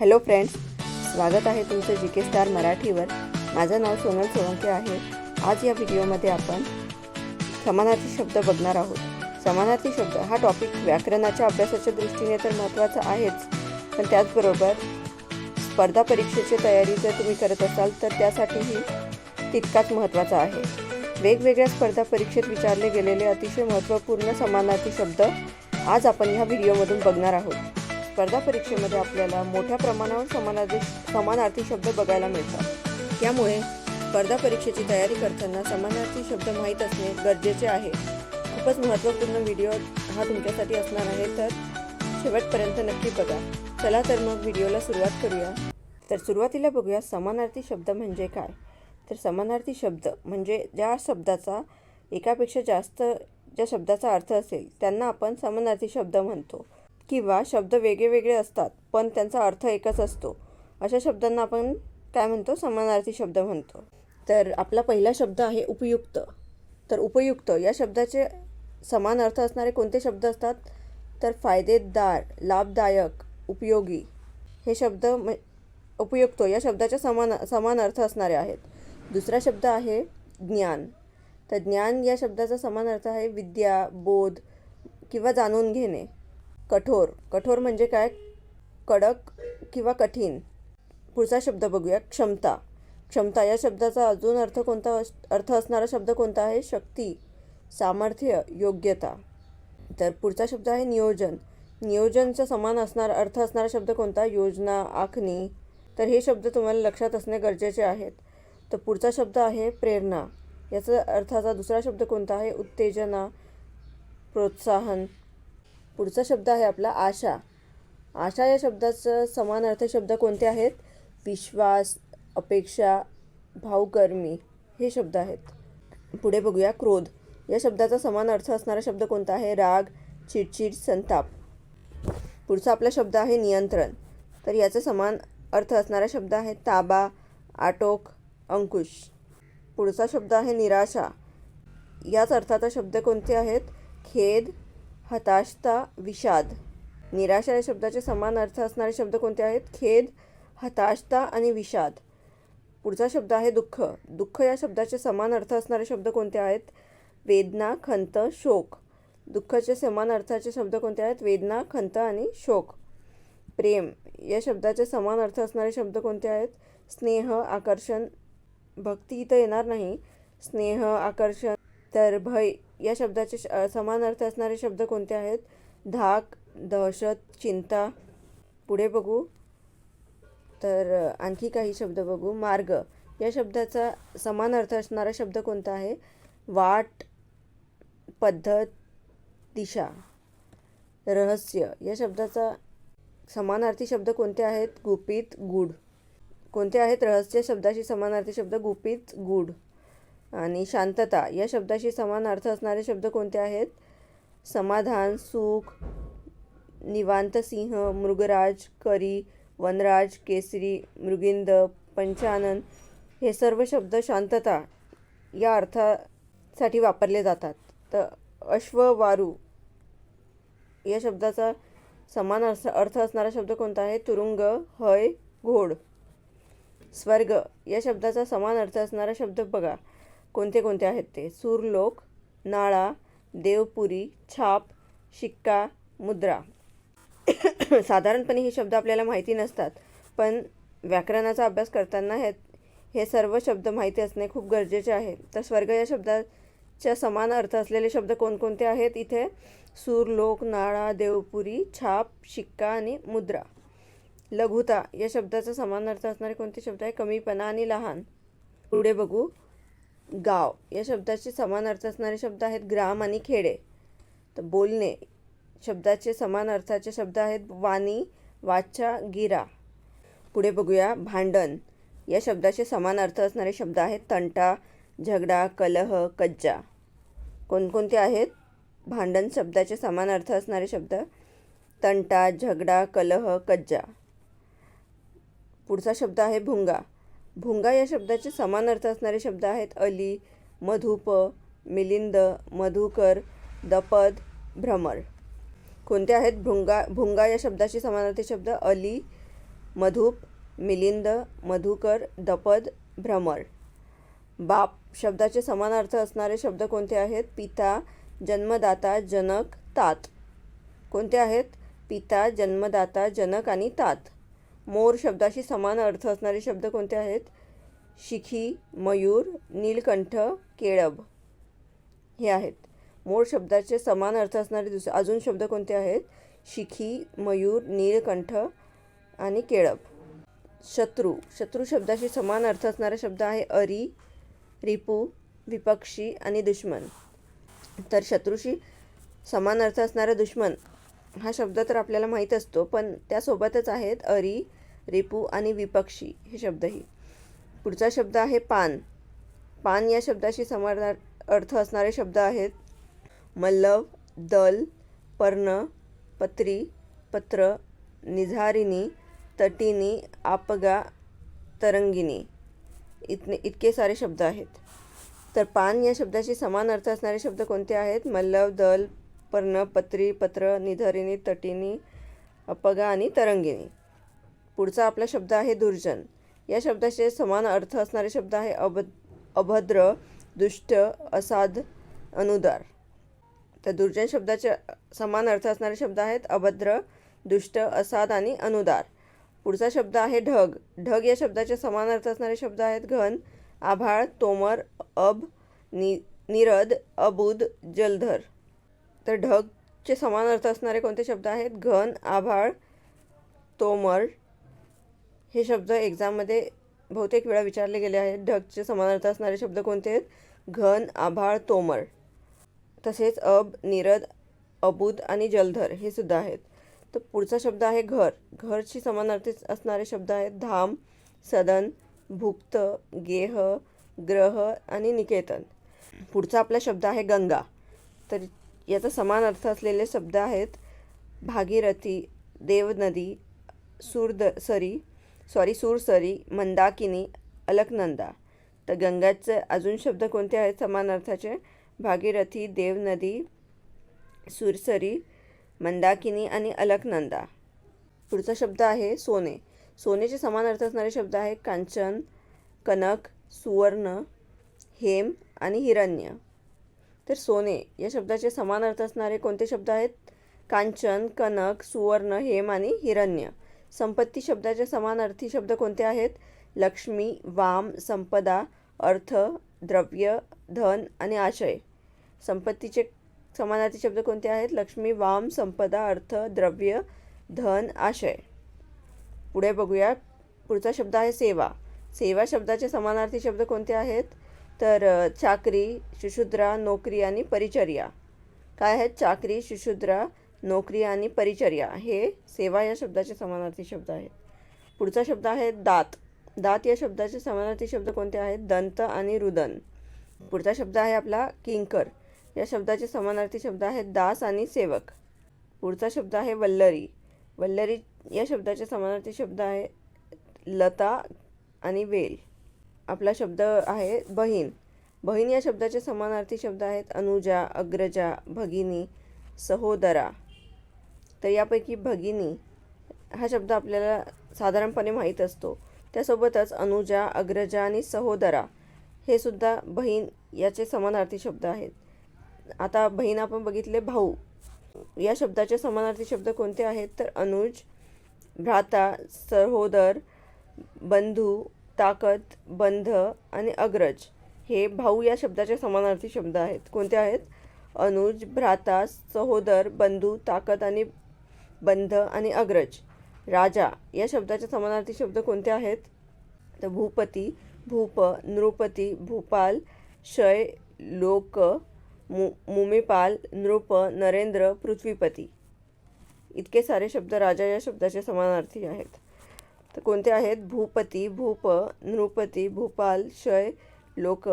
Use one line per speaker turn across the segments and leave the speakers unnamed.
Hello friends स्वागत आहे तुमचं जी के स्टार मराठीवर. माझं नाव सोनल सोळंके आहे. आज या व्हिडिओमध्ये आपण समानार्थी शब्द बघणार आहोत. समानार्थी शब्द हा टॉपिक व्याकरणाच्या अभ्यासाच्या दृष्टीने तर महत्त्वाचा आहेच. पण त्याचबरोबर स्पर्धा परीक्षेची तयारी जर तुम्ही करत असाल तर त्यासाठीही तितकाच महत्त्वाचा आहे. वेगवेगळ्या स्पर्धा परीक्षेत विचारले गेलेले अतिशय महत्त्वपूर्ण समानार्थी शब्द आज आपण ह्या व्हिडिओमधून बघणार आहोत. स्पर्धा परीक्षेमध्ये आपल्याला मोठ्या प्रमाणावर समानार्थी समानार्थी शब्द बघायला मिळतात. त्यामुळे स्पर्धा परीक्षेची तयारी करताना समानार्थी शब्द माहीत असणे गरजेचे आहे. खूपच महत्त्वपूर्ण व्हिडिओ हा तुमच्यासाठी असणार आहे तर शेवटपर्यंत नक्की बघा. चला तर मग व्हिडिओला सुरुवात करूया. तर सुरुवातीला बघूया समानार्थी शब्द म्हणजे काय? तर समानार्थी शब्द म्हणजे ज्या शब्दाचा एकापेक्षा जास्त ज्या शब्दाचा अर्थ असेल त्यांना आपण समानार्थी शब्द म्हणतो. किंवा शब्द वेगळेवेगळे असतात पण त्यांचा अर्थ एकच असतो. अशा शब्दांना आपण काय म्हणतो? समानार्थी शब्द म्हणतो. तर आपला पहिला शब्द आहे उपयुक्त. तर उपयुक्त या शब्दाचे समान अर्थ असणारे कोणते शब्द असतात? तर फायदेदार लाभदायक उपयोगी हे शब्द म उपयुक्त या शब्दाच्या समान समान अर्थ असणारे आहेत. दुसरा शब्द आहे ज्ञान. तर ज्ञान या शब्दाचा समान अर्थ आहे विद्या बोध किंवा जाणून घेणे. कठोर. कठोर म्हणजे काय? कडक किंवा कठीण. पुढचा शब्द बघूया. क्षमता. क्षमता या शब्दाचा अजून अर्थ कोणता अर्थ असणारा शब्द कोणता आहे? शक्ती सामर्थ्य योग्यता. तर पुढचा शब्द आहे नियोजन. नियोजनचा समान असणारा अर्थ असणारा शब्द कोणता? योजना आखणी. तर हे शब्द तुम्हाला लक्षात असणे गरजेचे आहेत. तर पुढचा शब्द आहे प्रेरणा. याचा अर्थाचा दुसरा शब्द कोणता आहे? उत्तेजना प्रोत्साहन. पुढचा शब्द आहे आपला आशा. आशा या शब्दाचं समान अर्थ शब्द कोणते आहेत? विश्वास अपेक्षा भावकर्मी हे शब्द आहेत. पुढे बघूया क्रोध. या शब्दाचा समान अर्थ असणारा शब्द कोणता आहे? राग चिडचिड संताप. पुढचा आपला शब्द आहे नियंत्रण. तर याचा समान अर्थ असणारा शब्द आहे ताबा आटोक अंकुश. पुढचा शब्द आहे निराशा. याच अर्थाचा शब्द कोणते आहेत? खेद हताशता विषाद. निराशा या शब्दाचे समान अर्थ असणारे शब्द कोणते आहेत? खेद हताशता आणि विषाद. पुढचा शब्द आहे दुःख. दुःख या शब्दाचे समान अर्थ असणारे शब्द कोणते आहेत? वेदना खंत शोक. दुःखाचे समान अर्थाचे शब्द कोणते आहेत? वेदना खंत आणि शोक. प्रेम या शब्दाचे समान अर्थ असणारे शब्द कोणते आहेत? स्नेह आकर्षण. भक्ती इथं येणार नाही. स्नेह आकर्षण तर भय. या शब्दाचे श- समान अर्थ असणारे शब्द कोणते आहेत? धाक दहशत चिंता. पुढे बघू. तर आणखी काही शब्द बघू. मार्ग. या शब्दाचा समान अर्थ असणारा शब्द कोणता आहे? वाट पद्धत दिशा. रहस्य. या शब्दाचा समानार्थी शब्द कोणते आहेत? गुपित गूढ. कोणते आहेत? रहस्य शब्दाशी समानार्थी शब्द गुपित गूढ. आणि शांतता या शब्दाशी समान अर्थ असणारे शब्द कोणते आहेत? समाधान सुख निवांत सिंह मृगराज करी वनराज केसरी मृगिंद पंचानन हे सर्व शब्द शांतता या अर्थासाठी वापरले जातात. तर अश्व वारू या शब्दाचा समान अर्थ अर्थ असणारा शब्द कोणता आहे? तुरुंग हय घोड. स्वर्ग या शब्दाचा समान अर्थ असणारा शब्द बघा. कोणते कोणते आहेत ते? सूरलोक नाळा देवपुरी छाप शिक्का मुद्रा. साधारणपणे हे शब्द आपल्याला माहिती नसतात पण व्याकरणाचा अभ्यास करताना हे हे सर्व शब्द माहिती असणे खूप गरजेचे आहे. तर स्वर्ग या शब्दाच्या समान अर्थ असलेले शब्द कोणकोणते आहेत? इथे सूरलोक नाळा देवपुरी छाप शिक्का आणि मुद्रा. लघुता या शब्दाचा समान अर्थ असणारे कोणते शब्द आहे? कमीपणा आणि लहान. पुढे बघू. गाव. या शब्दाचे समान अर्थ असणारे शब्द आहेत ग्राम आणि खेडे. तर बोलणे शब्दाचे समान अर्थाचे शब्द आहेत वाणी वाचा गिरा. पुढे बघूया भांडण. या शब्दाचे समान अर्थ असणारे शब्द आहेत तंटा झगडा कलह कज्जा. कोणकोणते आहेत? भांडण शब्दाचे समान अर्थ असणारे शब्द तंटा झगडा कलह कज्जा. पुढचा शब्द आहे भुंगा. भुंगा या शब्दाचे समान अर्थ असणारे शब्द आहेत अली मधुप मिलिंद मधुकर दपद भ्रमर. कोणते आहेत भुंगा? भुंगा या शब्दाशी समानार्थी शब्द अली मधुप मिलिंद मधुकर दपद भ्रमर. बाप शब्दाचे समान अर्थ असणारे शब्द कोणते आहेत? पिता जन्मदाता जनक तात. कोणते आहेत? पिता जन्मदाता जनक आणि तात. मोर शब्दाशी समान अर्थ असणारे शब्द कोणते आहेत? शिखी मयूर नीलकंठ केळब. हे आहेत. मोर शब्दाचे समान अर्थ असणारे दुसरे अजून शब्द कोणते आहेत? शिखी मयूर नीलकंठ आणि केळब. शत्रू. शत्रू शब्दाशी समान अर्थ असणारा शब्द आहे अरी रिपू विपक्षी आणि दुश्मन. तर शत्रूशी समान अर्थ असणारा दुश्मन हा शब्द तर आपल्याला माहीत असतो पण त्यासोबतच आहेत अरी रिपू आणि विपक्षी हे शब्दही. पुढचा शब्द आहे पान. पान या शब्दाशी समान अर्थ असणारे शब्द आहेत मल्लव दल पर्ण पत्री पत्र निझारिणी तटिनी आपगा तरंगिणी इतने इतके सारे शब्द आहेत. तर पान या शब्दाशी समान अर्थ असणारे शब्द कोणते आहेत? मल्लव दल पर्ण पत्री पत्र निधरिणी तटिनी अपगा आणि तरंगिणी. पुढचा आपला शब्द आहे दुर्जन. या शब्दाचे समान अर्थ असणारे शब्द आहे अभ अभद्र दुष्ट असाध अनुदार. तर दुर्जन शब्दाचे समान अर्थ असणारे शब्द आहेत अभद्र दुष्ट असाध आणि अनुदार. पुढचा शब्द आहे ढग. ढग या शब्दाचे समान अर्थ असणारे शब्द आहेत घन आभाळ तोमर अब नि निरद अबुद जलधर. तर ढगचे समान अर्थ असणारे कोणते शब्द आहेत? घन आभाळ तोमर. हे शब्द एक्झाममध्ये बहुतेक वेळा विचारले गेले आहेत. ढगचे समान अर्थ असणारे शब्द कोणते आहेत? घन आभाळ तोमर. तसेच अब निरद अबुद आणि जलधर हे सुद्धा आहेत. तर पुढचा शब्द आहे घर. घरशी समानार्थी असणारे शब्द आहेत धाम सदन भुक्त गेह ग्रह आणि निकेतन. पुढचा आपला शब्द आहे गंगा. तर याचा समान अर्थ असलेले शब्द आहेत भागीरथी देवनदी सूरद सरी सॉरी सूरसरी मंदाकिनी अलकनंदा. तर गंगाचे अजून शब्द कोणते आहेत? समान अर्थाचे भागीरथी देवनदी सुरसरी मंदाकिनी आणि अलकनंदा. पुढचा शब्द आहे सोने. सोनेचे समान अर्थ असणारे शब्द आहे कांचन कनक सुवर्ण हेम आणि हिरण्य. तर सोने या शब्दाचे समान अर्थ असणारे कोणते शब्द आहेत? कांचन कनक सुवर्ण हेम आणि हिरण्य. संपत्ती शब्दाचे समान अर्थी शब्द कोणते आहेत? लक्ष्मी वाम संपदा अर्थ द्रव्य धन आणि आशय. संपत्तीचे समानार्थी शब्द कोणते आहेत? लक्ष्मी वाम संपदा अर्थ द्रव्य धन आशय. पुढे बघूया. पुढचा शब्द आहे सेवा. सेवा शब्दाचे समानार्थी शब्द कोणते आहेत? तर चाकरी सुशुद्रा नोकरी आणि परिचर्या. काय आहेत चाकरी सुशुद्रा नोकरी आणि परिचर्या? हे सेवा या शब्दाचे समानार्थी शब्द आहेत. पुढचा शब्द आहे दात. दात या शब्दाचे समानार्थी शब्द कोणते आहेत? दंत आणि रुदन. पुढचा शब्द आहे आपला किंकर. या शब्दाचे समानार्थी शब्द आहेत दास आणि सेवक. पुढचा शब्द आहे वल्लरी. वल्लरी या शब्दाचे समानार्थी शब्द आहे लता आणि वेल. आपला शब्द आहे बहीण. बहीण या शब्दाचे समानार्थी शब्द आहेत अनुजा अग्रजा भगिनी सहोदरा. तर यापैकी भगिनी हा शब्द आपल्याला साधारणपणे माहीत असतो. त्यासोबतच अनुजा अग्रजा आणि सहोदरा हे सुद्धा बहीण याचे समानार्थी शब्द आहेत. आता बहीण आपण बघितले भाऊ. या शब्दाचे समानार्थी शब्द कोणते आहेत? तर अनुज भ्राता सहोदर बंधू ताकद बंध आणि अग्रज हे भाऊ या शब्दाचे समानार्थी शब्द आहेत. कोणते आहेत? अनुज भ्राता सहोदर बंधू ताकद आणि बंध आणि अग्रज. राजा या शब्दाचे समानार्थी शब्द कोणते आहेत? तर भूपती भूप नृपती भूपाल क्षय लोक मु मुमिपाल नृप नरेंद्र पृथ्वीपती. इतके सारे शब्द राजा या शब्दाचे समानार्थी आहेत. तर कोणते आहेत? भूपती भूप नृपती भूपाल क्षय लोक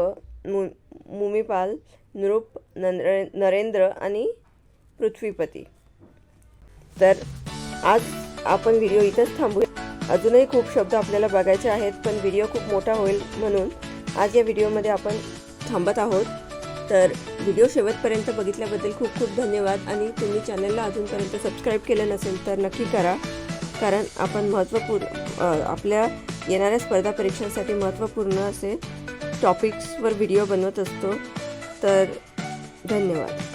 मु मुमिपाल नृप नरे नरेंद्र आणि पृथ्वीपती. तर आज आपण व्हिडिओ इथंच थांबूया. अजूनही खूप शब्द आपल्याला बघायचे आहेत पण व्हिडिओ खूप मोठा होईल म्हणून आज या व्हिडिओमध्ये आपण थांबत आहोत. तर व्हिडिओ शेवटपर्यंत बघितल्याबद्दल खूप खूप धन्यवाद आणि तुम्ही चॅनलला अजूनपर्यंत सबस्क्राईब केलं नसेल तर नक्की करा. कारण आपण महत्त्वपूर्ण आपल्या येणाऱ्या स्पर्धा परीक्षांसाठी महत्त्वपूर्ण असे टॉपिक्सवर व्हिडिओ बनवत असतो. तर धन्यवाद.